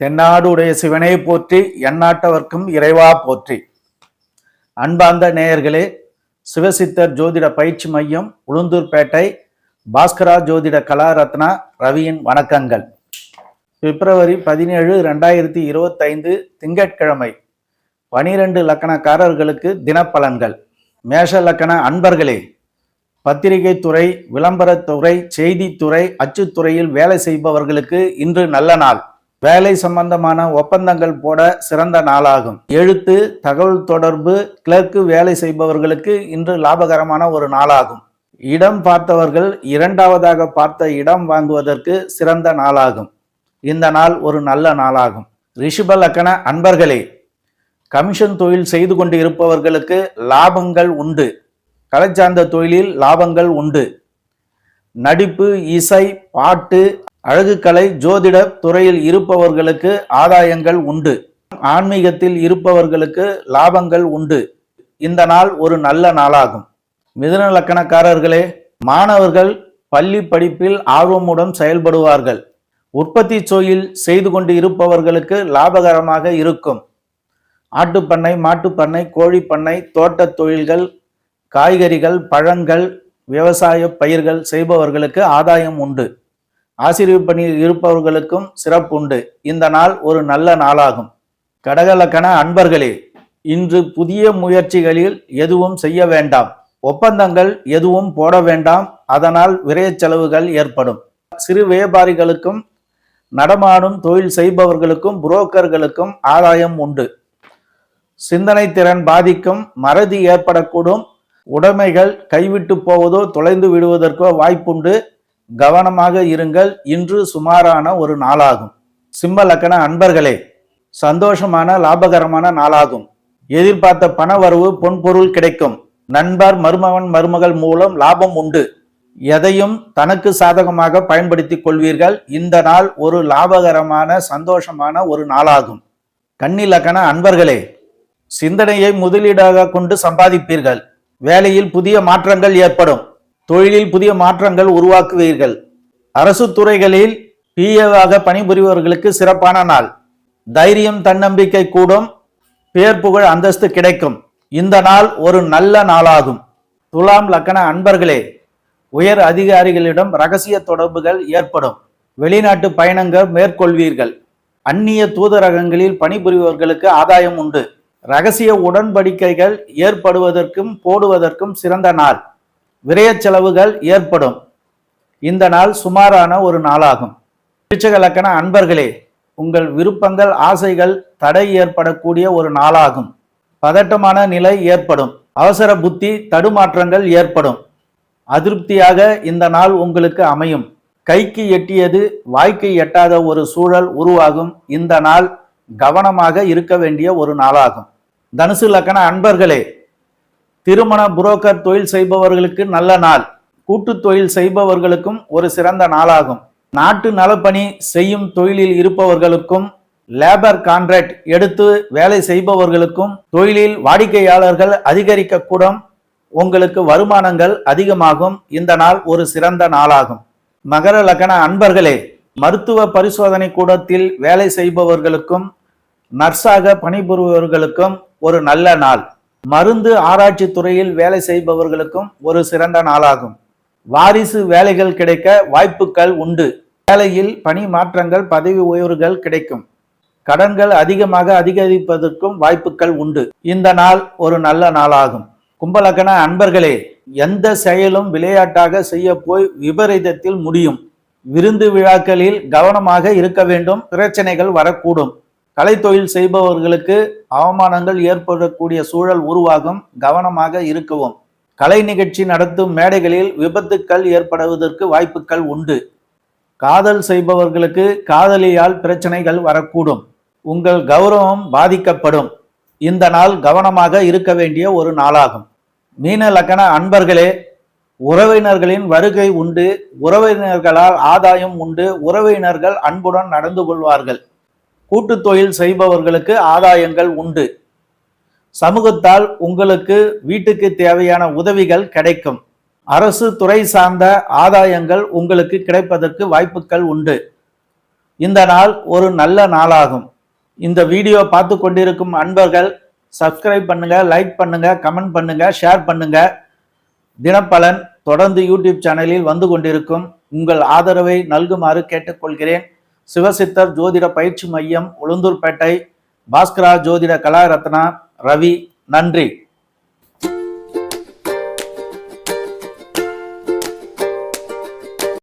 தென்னாடுடைய சிவனை போற்றி எந்நாட்டவர்க்கும் இறைவா போற்றி. அன்பார்ந்த நேயர்களே சிவசித்தர் ஜோதிட பயிற்சி மையம் உளுந்தூர்பேட்டை பாஸ்கரா ஜோதிட கலாரத்னா ரவியின் வணக்கங்கள். பிப்ரவரி பதினேழு ரெண்டாயிரத்தி இருபத்தைந்து திங்கட்கிழமை பனிரெண்டு லக்கணக்காரர்களுக்கு தினப்பலன்கள். மேஷ லக்கண அன்பர்களே பத்திரிகை துறை விளம்பரத்துறை செய்தித்துறை அச்சுத்துறையில் வேலை செய்பவர்களுக்கு இன்று நல்ல நாள். வேலை சம்பந்தமான ஒப்பந்தங்கள் போட சிறந்த நாளாகும். எழுத்து தகவல் தொடர்பு கிளர்க்கு வேலை செய்பவர்களுக்கு இன்று லாபகரமான ஒரு நாளாகும். இடம் பார்த்தவர்கள் இரண்டாவதாக பார்த்த இடம் வாங்குவதற்கு சிறந்த நாளாகும். இந்த நாள் ஒரு நல்ல நாளாகும். ரிஷப லக்கண அன்பர்களே கமிஷன் தொழில் செய்து கொண்டு இருப்பவர்களுக்கு லாபங்கள் உண்டு. கலை சார்ந்த தொழிலில் லாபங்கள் உண்டு. நடிப்பு இசை பாட்டு அழகுக்கலை ஜோதிட துறையில் இருப்பவர்களுக்கு ஆதாயங்கள் உண்டு. ஆன்மீகத்தில் இருப்பவர்களுக்கு லாபங்கள் உண்டு. இந்த நாள் ஒரு நல்ல நாளாகும். மிதன லக்கணக்காரர்களே மாணவர்கள் பள்ளி படிப்பில் ஆர்வமுடன் செயல்படுவார்கள். உற்பத்தி தொழில் செய்து கொண்டு இருப்பவர்களுக்கு லாபகரமாக இருக்கும். ஆட்டுப்பண்ணை மாட்டுப்பண்ணை கோழிப்பண்ணை தோட்டத் தொழில்கள் காய்கறிகள் பழங்கள் விவசாய பயிர்கள் செய்பவர்களுக்கு ஆதாயம் உண்டு. ஆசிரியர் இருப்பவர்களுக்கும் சிறப்பு உண்டு இந்த நாள் ஒரு நல்ல நாளாகும். கடகலக்கண அன்பர்களே இன்று புதிய முயற்சிகளில் எதுவும் செய்ய வேண்டாம். ஒப்பந்தங்கள் எதுவும் போட வேண்டாம். அதனால் விரைய செலவுகள் ஏற்படும். சிறு வியாபாரிகளுக்கும் நடமாடும் தொழில் செய்பவர்களுக்கும் புரோக்கர்களுக்கும் ஆதாயம் உண்டு. சிந்தனை திறன் பாதிக்கும் மறதி ஏற்படக்கூடும். உடைமைகள் கைவிட்டு போவதோ தொலைந்து விடுவதற்கோ வாய்ப்புண்டு. கவனமாக இருங்கள். இன்று சுமாரான ஒரு நாளாகும். சிம்ம லக்கண அன்பர்களே சந்தோஷமான லாபகரமான நாளாகும். எதிர்பார்த்த பண வரவு பொன்பொருள் கிடைக்கும். நண்பர் மருமகன் மருமகள் மூலம் லாபம் உண்டு. எதையும் தனக்கு சாதகமாக பயன்படுத்திக் கொள்வீர்கள். இந்த நாள் ஒரு லாபகரமான சந்தோஷமான ஒரு நாளாகும். கன்னி லக்கண அன்பர்களே சிந்தனையை முதலீடாக கொண்டு சம்பாதிப்பீர்கள். வேலையில் புதிய மாற்றங்கள் ஏற்படும். தொழிலில் புதிய மாற்றங்கள் உருவாக்குவீர்கள். அரசு துறைகளில் பிஏவாக பணிபுரிபவர்களுக்கு சிறப்பான நாள். தைரியம் தன்னம்பிக்கை கூடும். பேர் புகழ் அந்தஸ்து கிடைக்கும். இந்த நாள் ஒரு நல்ல நாளாகும். துலாம் லக்கண அன்பர்களே உயர் அதிகாரிகளிடம் ரகசிய தொடர்புகள் ஏற்படும். வெளிநாட்டு பயணங்கள் மேற்கொள்வீர்கள். அந்நிய தூதரகங்களில் பணிபுரிபவர்களுக்கு ஆதாயம் உண்டு. ரகசிய உடன்படிக்கைகள் ஏற்படுவதற்கும் போடுவதற்கும் சிறந்த நாள். விரய செலவுகள் ஏற்படும். இந்த நாள் சுமாரான ஒரு நாளாகும். விருச்சக லக்கண அன்பர்களே உங்கள் விருப்பங்கள் ஆசைகள் தடை ஏற்படக்கூடிய ஒரு நாளாகும். பதட்டமான நிலை ஏற்படும். அவசர புத்தி தடுமாற்றங்கள் ஏற்படும். அதிருப்தியாக இந்த நாள் உங்களுக்கு அமையும். கைக்கு எட்டியது வாய்க்கு எட்டாத ஒரு சூழல் உருவாகும். இந்த நாள் கவனமாக இருக்க வேண்டிய ஒரு நாளாகும். தனுசு லக்கண அன்பர்களே திருமண புரோக்கர் தொழில் செய்பவர்களுக்கு நல்ல நாள். கூட்டு தொழில் செய்பவர்களுக்கும் ஒரு சிறந்த நாளாகும். நாட்டு நலப்பணி செய்யும் தொழிலில் இருப்பவர்களுக்கும் லேபர் கான்ட்ராக்ட் எடுத்து வேலை செய்பவர்களுக்கும் தொழிலில் வாடிக்கையாளர்கள் அதிகரிக்கக்கூடும் உங்களுக்கு வருமானங்கள் அதிகமாகும். இந்த நாள் ஒரு சிறந்த நாளாகும். மகர லக்கண அன்பர்களே மருத்துவ பரிசோதனை கூடத்தில் வேலை செய்பவர்களுக்கும் நர்ஸாக பணிபுரிபவர்களுக்கும் ஒரு நல்ல நாள். மருந்து ஆராய்ச்சி துறையில் வேலை செய்பவர்களுக்கும் ஒரு சிறந்த நாளாகும். வாரிசு வேலைகள் கிடைக்க வாய்ப்புகள் உண்டு. வேலையில் பணி மாற்றங்கள் பதவி உயர்வுகள் கிடைக்கும். கடன்கள் அதிகமாக அதிகரிப்பதற்கும் வாய்ப்புகள் உண்டு. இந்த நாள் ஒரு நல்ல நாளாகும். கும்பலக்கண அன்பர்களே எந்த செயலும் விளையாட்டாக செய்ய போய் விபரீதத்தில் முடியும். விருந்து விழாக்களில் கவனமாக இருக்க வேண்டும். பிரச்சனைகள் வரக்கூடும். கலைத்தொழில் செய்பவர்களுக்கு அவமானங்கள் ஏற்படக்கூடிய சூழல் உருவாகும் கவனமாக இருக்கவும். கலை நிகழ்ச்சி நடத்தும் மேடைகளில் விபத்துக்கள் ஏற்படுவதற்கு வாய்ப்புகள் உண்டு. காதல் செய்பவர்களுக்கு காதலியால் பிரச்சனைகள் வரக்கூடும். உங்கள் கௌரவம் பாதிக்கப்படும். இந்த நாள் கவனமாக இருக்க வேண்டிய ஒரு நாளாகும். மீன லக்கண அன்பர்களே உறவினர்களின் வருகை உண்டு. உறவினர்களால் ஆதாயம் உண்டு. உறவினர்கள் அன்புடன் நடந்து கொள்வார்கள். கூட்டு தொழில் செய்பவர்களுக்கு ஆதாயங்கள் உண்டு. சமூகத்தால் உங்களுக்கு வீட்டுக்கு தேவையான உதவிகள் கிடைக்கும். அரசு துறை சார்ந்த ஆதாயங்கள் உங்களுக்கு கிடைப்பதற்கு வாய்ப்புகள் உண்டு. இந்த நாள் ஒரு நல்ல நாளாகும். இந்த வீடியோ பார்த்து கொண்டிருக்கும் அன்பர்கள் சப்ஸ்கிரைப் பண்ணுங்க லைக் பண்ணுங்க கமெண்ட் பண்ணுங்க ஷேர் பண்ணுங்க. தினப்பலன் தொடர்ந்து யூடியூப் சேனலில் வந்து கொண்டிருக்கும் உங்கள் ஆதரவை நல்குமாறு கேட்டுக்கொள்கிறேன். சிவசித்தர் ஜோதிட பயிற்சி மையம் உளுந்தூர்பேட்டை பாஸ்கரா ஜோதிட கலாரத்னா ரவி நன்றி.